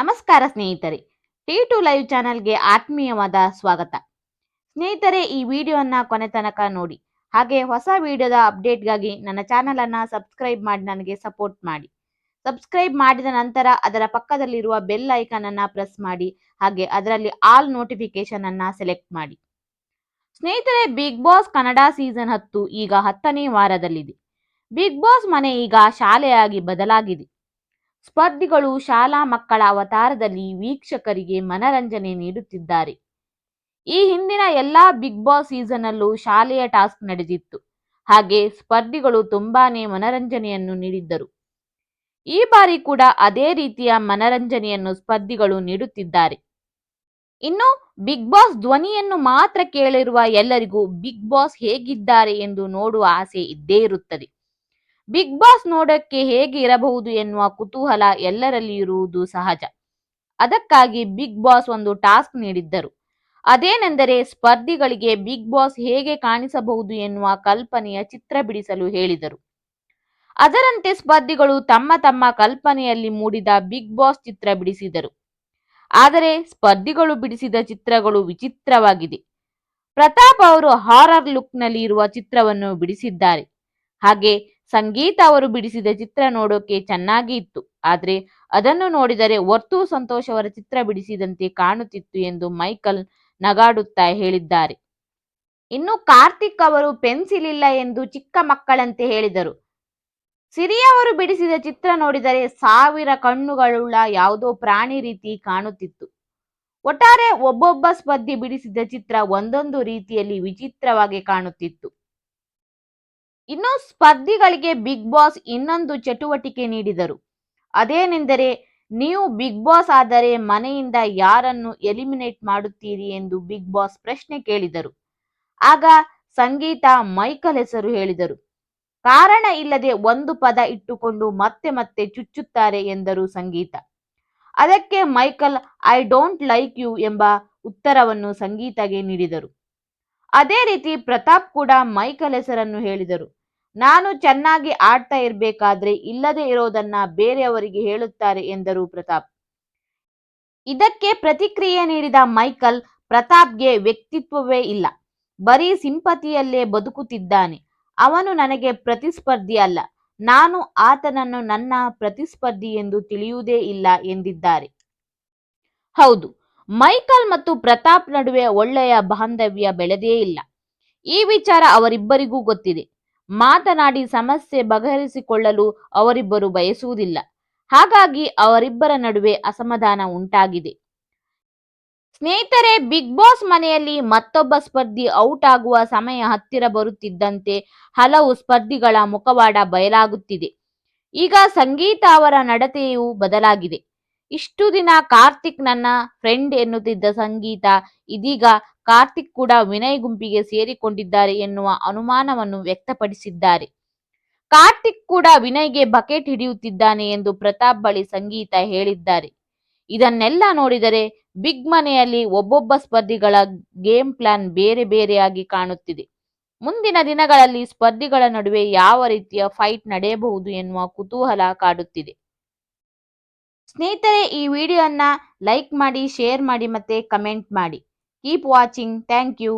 ನಮಸ್ಕಾರ ಸ್ನೇಹಿತರೆ. T to live ಚಾನೆಲ್ಗೆ ಆತ್ಮೀಯವಾದ ಸ್ವಾಗತ. ಸ್ನೇಹಿತರೆ, ಈ ವಿಡಿಯೋನ ಕೊನೆ ತನಕ ನೋಡಿ. ಹಾಗೆ ಹೊಸ ವಿಡಿಯೋದ ಅಪ್ಡೇಟ್ಗಾಗಿ ನನ್ನ ಚಾನೆಲ್ ಅನ್ನ ಸಬ್ಸ್ಕ್ರೈಬ್ ಮಾಡಿ ನನಗೆ ಸಪೋರ್ಟ್ ಮಾಡಿ. ಸಬ್ಸ್ಕ್ರೈಬ್ ಮಾಡಿದ ನಂತರ ಅದರ ಪಕ್ಕದಲ್ಲಿರುವ ಬೆಲ್ ಐಕಾನ್ ಅನ್ನ ಪ್ರೆಸ್ ಮಾಡಿ. ಹಾಗೆ ಅದರಲ್ಲಿ ಆಲ್ ನೋಟಿಫಿಕೇಶನ್ ಅನ್ನ ಸೆಲೆಕ್ಟ್ ಮಾಡಿ. ಸ್ನೇಹಿತರೆ ಬಿಗ್ ಬಾಸ್ ಕನ್ನಡ ಸೀಸನ್ ಹತ್ತು ಈಗ ಹತ್ತನೇ ವಾರದಲ್ಲಿದೆ. ಬಿಗ್ ಬಾಸ್ ಮನೆ ಈಗ ಶಾಲೆಯಾಗಿ ಬದಲಾಗಿದೆ. ಸ್ಪರ್ಧಿಗಳು ಶಾಲಾ ಮಕ್ಕಳ ಅವತಾರದಲ್ಲಿ ವೀಕ್ಷಕರಿಗೆ ಮನರಂಜನೆ ನೀಡುತ್ತಿದ್ದಾರೆ. ಈ ಹಿಂದಿನ ಎಲ್ಲಾ ಬಿಗ್ ಬಾಸ್ ಸೀಸನ್ ಅಲ್ಲೂ ಶಾಲೆಯ ಟಾಸ್ಕ್ ನಡೆದಿತ್ತು. ಹಾಗೆ ಸ್ಪರ್ಧಿಗಳು ತುಂಬಾನೇ ಮನರಂಜನೆಯನ್ನು ನೀಡಿದ್ದರು. ಈ ಬಾರಿ ಕೂಡ ಅದೇ ರೀತಿಯ ಮನರಂಜನೆಯನ್ನು ಸ್ಪರ್ಧಿಗಳು ನೀಡುತ್ತಿದ್ದಾರೆ. ಇನ್ನು ಬಿಗ್ ಬಾಸ್ ಧ್ವನಿಯನ್ನು ಮಾತ್ರ ಕೇಳಿರುವ ಎಲ್ಲರಿಗೂ ಬಿಗ್ ಬಾಸ್ ಹೇಗಿದ್ದಾರೆ ಎಂದು ನೋಡುವ ಆಸೆ ಇದ್ದೇ ಇರುತ್ತದೆ. ಬಿಗ್ ಬಾಸ್ ನೋಡಕ್ಕೆ ಹೇಗೆ ಇರಬಹುದು ಎನ್ನುವ ಕುತೂಹಲ ಎಲ್ಲರಲ್ಲಿ ಇರುವುದು ಸಹಜ. ಅದಕ್ಕಾಗಿ ಬಿಗ್ ಬಾಸ್ ಒಂದು ಟಾಸ್ಕ್ ನೀಡಿದ್ದರು. ಅದೇನೆಂದರೆ ಸ್ಪರ್ಧಿಗಳಿಗೆ ಬಿಗ್ ಬಾಸ್ ಹೇಗೆ ಕಾಣಿಸಬಹುದು ಎನ್ನುವ ಕಲ್ಪನೆಯ ಚಿತ್ರ ಬಿಡಿಸಲು ಹೇಳಿದರು. ಅದರಂತೆ ಸ್ಪರ್ಧಿಗಳು ತಮ್ಮ ತಮ್ಮ ಕಲ್ಪನೆಯಲ್ಲಿ ಮೂಡಿದ ಬಿಗ್ ಬಾಸ್ ಚಿತ್ರ ಬಿಡಿಸಿದರು. ಆದರೆ ಸ್ಪರ್ಧಿಗಳು ಬಿಡಿಸಿದ ಚಿತ್ರಗಳು ವಿಚಿತ್ರವಾಗಿದೆ. ಪ್ರತಾಪ್ ಅವರು ಹಾರರ್ ಲುಕ್ನಲ್ಲಿ ಇರುವ ಚಿತ್ರವನ್ನು ಬಿಡಿಸಿದ್ದಾರೆ. ಹಾಗೆ ಸಂಗೀತ ಅವರು ಬಿಡಿಸಿದ ಚಿತ್ರ ನೋಡೋಕೆ ಚೆನ್ನಾಗಿ ಇತ್ತು. ಆದ್ರೆ ಅದನ್ನು ನೋಡಿದರೆ ಒರ್ತು ಸಂತೋಷ್ ಅವರ ಚಿತ್ರ ಬಿಡಿಸಿದಂತೆ ಕಾಣುತ್ತಿತ್ತು ಎಂದು ಮೈಕಲ್ ನಗಾಡುತ್ತಾ ಹೇಳಿದ್ದಾರೆ. ಇನ್ನು ಕಾರ್ತಿಕ್ ಅವರು ಪೆನ್ಸಿಲ್ ಇಲ್ಲ ಎಂದು ಚಿಕ್ಕ ಮಕ್ಕಳಂತೆ ಹೇಳಿದರು. ಸಿರಿ ಅವರು ಬಿಡಿಸಿದ ಚಿತ್ರ ನೋಡಿದರೆ ಸಾವಿರ ಕಣ್ಣುಗಳುಳ್ಳ ಯಾವುದೋ ಪ್ರಾಣಿ ರೀತಿ ಕಾಣುತ್ತಿತ್ತು. ಒಟ್ಟಾರೆ ಒಬ್ಬೊಬ್ಬ ಸ್ಪರ್ಧಿ ಬಿಡಿಸಿದ ಚಿತ್ರ ಒಂದೊಂದು ರೀತಿಯಲ್ಲಿ ವಿಚಿತ್ರವಾಗಿ ಕಾಣುತ್ತಿತ್ತು. ಇನ್ನು ಸ್ಪರ್ಧಿಗಳಿಗೆ ಬಿಗ್ ಬಾಸ್ ಇನ್ನೊಂದು ಚಟುವಟಿಕೆ ನೀಡಿದರು. ಅದೇನೆಂದರೆ, ನೀವು ಬಿಗ್ ಬಾಸ್ ಆದರೆ ಮನೆಯಿಂದ ಯಾರನ್ನು ಎಲಿಮಿನೇಟ್ ಮಾಡುತ್ತೀರಿ ಎಂದು ಬಿಗ್ ಬಾಸ್ ಪ್ರಶ್ನೆ ಕೇಳಿದರು. ಆಗ ಸಂಗೀತ ಮೈಕಲ್ ಹೆಸರು ಹೇಳಿದರು. ಕಾರಣ ಇಲ್ಲದೆ ಒಂದು ಪದ ಇಟ್ಟುಕೊಂಡು ಮತ್ತೆ ಮತ್ತೆ ಚುಚ್ಚುತ್ತಾರೆ ಎಂದರು ಸಂಗೀತ. ಅದಕ್ಕೆ Michael, I don't like you ಎಂಬ ಉತ್ತರವನ್ನು ಸಂಗೀತಗೆ ನೀಡಿದರು. ಅದೇ ರೀತಿ ಪ್ರತಾಪ್ ಕೂಡ ಮೈಕಲ್ ಹೆಸರನ್ನು ಹೇಳಿದರು. ನಾನು ಚೆನ್ನಾಗಿ ಆಡ್ತಾ ಇರ್ಬೇಕಾದ್ರೆ ಇಲ್ಲದೆ ಇರೋದನ್ನ ಬೇರೆಯವರಿಗೆ ಹೇಳುತ್ತಾರೆ ಎಂದರು ಪ್ರತಾಪ್. ಇದಕ್ಕೆ ಪ್ರತಿಕ್ರಿಯೆ ನೀಡಿದ ಮೈಕಲ್ ಪ್ರತಾಪ್ಗೆ ವ್ಯಕ್ತಿತ್ವವೇ ಇಲ್ಲ. ಬರೀ ಸಿಂಪತಿಯಲ್ಲೇ ಬದುಕುತ್ತಿದ್ದಾನೆ. ಅವನು ನನಗೆ ಪ್ರತಿಸ್ಪರ್ಧಿ ಅಲ್ಲ. ನಾನು ಆತನನ್ನು ನನ್ನ ಪ್ರತಿಸ್ಪರ್ಧಿ ಎಂದು ತಿಳಿಯುವುದೇ ಇಲ್ಲ ಎಂದಿದ್ದಾರೆ. ಹೌದು ಮೈಕಲ್ ಮತ್ತು ಪ್ರತಾಪ್ ನಡುವೆ ಒಳ್ಳೆಯ ಬಾಂಧವ್ಯ ಬೆಳೆದೇ ಇಲ್ಲ. ಈ ವಿಚಾರ ಅವರಿಬ್ಬರಿಗೂ ಗೊತ್ತಿದೆ. ಮಾತನಾಡಿ ಸಮಸ್ಯೆ ಬಗೆಹರಿಸಿಕೊಳ್ಳಲು ಅವರಿಬ್ಬರು ಬಯಸುವುದಿಲ್ಲ. ಹಾಗಾಗಿ ಅವರಿಬ್ಬರ ನಡುವೆ ಅಸಮಾಧಾನ ಉಂಟಾಗಿದೆ. ಸ್ನೇಹಿತರೆ, ಬಿಗ್ ಬಾಸ್ ಮನೆಯಲ್ಲಿ ಮತ್ತೊಬ್ಬ ಸ್ಪರ್ಧಿ ಔಟ್ ಆಗುವ ಸಮಯ ಹತ್ತಿರ ಬರುತ್ತಿದ್ದಂತೆ ಹಲವು ಸ್ಪರ್ಧಿಗಳ ಮುಖವಾಡ ಬಯಲಾಗುತ್ತಿದೆ. ಈಗ ಸಂಗೀತ ಅವರ ನಡತೆಯು ಬದಲಾಗಿದೆ. ಇಷ್ಟು ದಿನ ಕಾರ್ತಿಕ್ ನನ್ನ ಫ್ರೆಂಡ್ ಎನ್ನುತ್ತಿದ್ದ ಸಂಗೀತ, ಇದೀಗ ಕಾರ್ತಿಕ್ ಕೂಡ ವಿನಯ್ ಗುಂಪಿಗೆ ಸೇರಿಕೊಂಡಿದ್ದಾರೆ ಎನ್ನುವ ಅನುಮಾನವನ್ನು ವ್ಯಕ್ತಪಡಿಸಿದ್ದಾರೆ. ಕಾರ್ತಿಕ್ ಕೂಡ ವಿನಯ್ಗೆ ಬಕೆಟ್ ಹಿಡಿಯುತ್ತಿದ್ದಾನೆ ಎಂದು ಪ್ರತಾಪ್ ಬಳಿ ಸಂಗೀತ ಹೇಳಿದ್ದಾರೆ. ಇದನ್ನೆಲ್ಲ ನೋಡಿದರೆ ಬಿಗ್ ಮನೆಯಲ್ಲಿ ಒಬ್ಬೊಬ್ಬ ಸ್ಪರ್ಧಿಗಳ ಗೇಮ್ ಪ್ಲಾನ್ ಬೇರೆ ಬೇರೆಯಾಗಿ ಕಾಣುತ್ತಿದೆ. ಮುಂದಿನ ದಿನಗಳಲ್ಲಿ ಸ್ಪರ್ಧಿಗಳ ನಡುವೆ ಯಾವ ರೀತಿಯ ಫೈಟ್ ನಡೆಯಬಹುದು ಎನ್ನುವ ಕುತೂಹಲ ಕಾಡುತ್ತಿದೆ. ಸ್ನೇಹಿತರೆ ಈ ವಿಡಿಯೋನ ಲೈಕ್ ಮಾಡಿ ಶೇರ್ ಮಾಡಿ ಮತ್ತೆ ಕಮೆಂಟ್ ಮಾಡಿ. Keep watching thank you